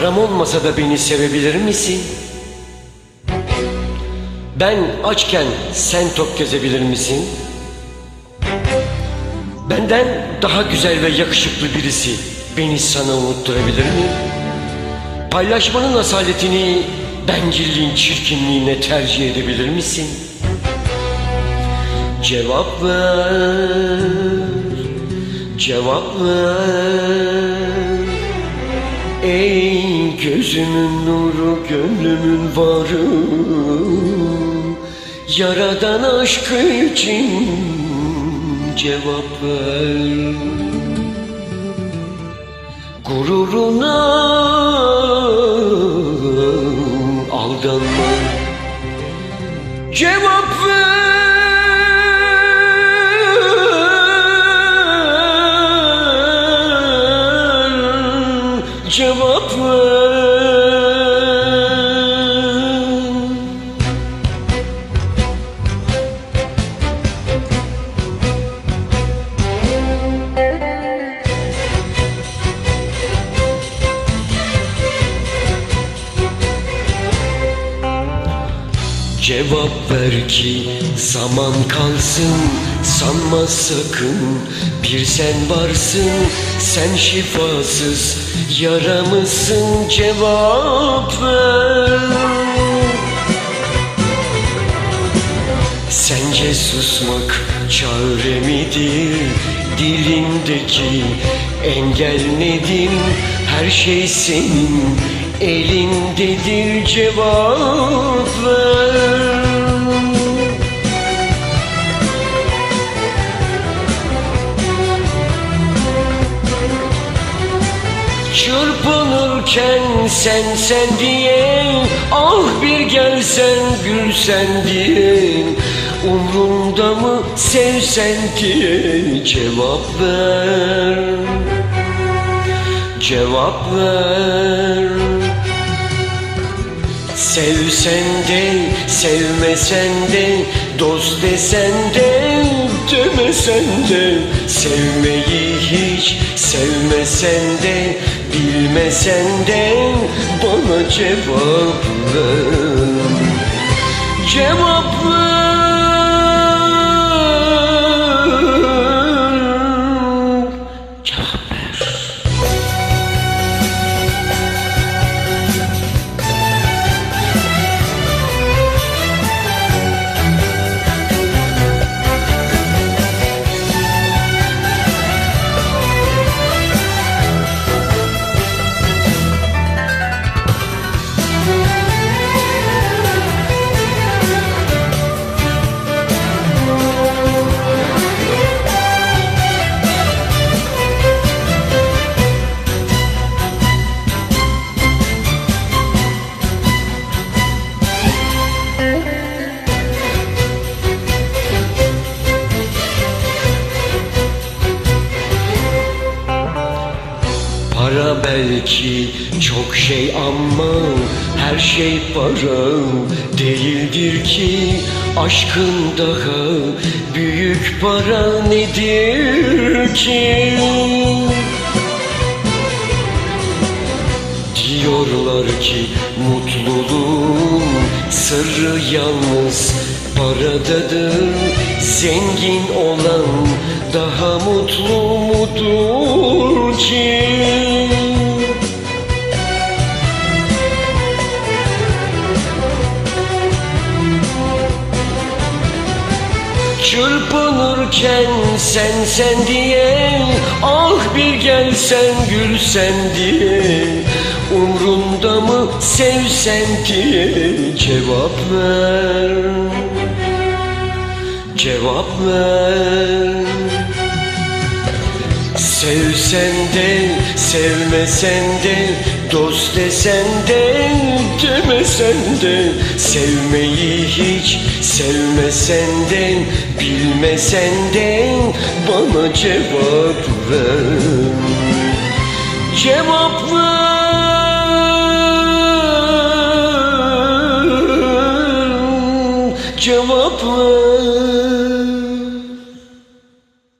Param olmasa da beni sevebilir misin? Ben açken sen tok gezebilir misin? Benden daha güzel ve yakışıklı birisi beni sana unutturabilir mi? Paylaşmanın asaletini bencilliğin çirkinliğine tercih edebilir misin? Cevap ver, cevap ver. Ey gözümün nuru, gönlümün varı. Yaradan aşkı için cevap ver. Gururuna Cevap ver ki zaman kalsın Sanma sakın bir sen varsın Sen şifasız yara mısın Cevap ver Sence susmak çare midir? Dilindeki engel nedir? Her şey senin elindedir cevap ver Çırpınırken sen sen diye Ah bir gelsen gülsen diye Umrunda mı sevsen diye Cevap ver Cevap ver Sevsen de sevmesen de Dost desen de demesen de. Sevmeyi hiç sevmesen de Bilmesen de bana cevap ver belki çok şey ama her şey para değildir ki Aşkın daha büyük para nedir ki? Diyorlar ki mutluluğun sırrı yalnız paradadır Zengin olan daha mutlu mudur ki? Çırpınırken sen sen diye Ah bir gelsen gülsen diye Umrunda mı sevsen diye Cevap ver. Cevap ver. Sevsen de sevmesen de Dost desen de demesen de Sevmeyi hiç sevmesen de Bilmesen de bana cevap ver. Cevap ver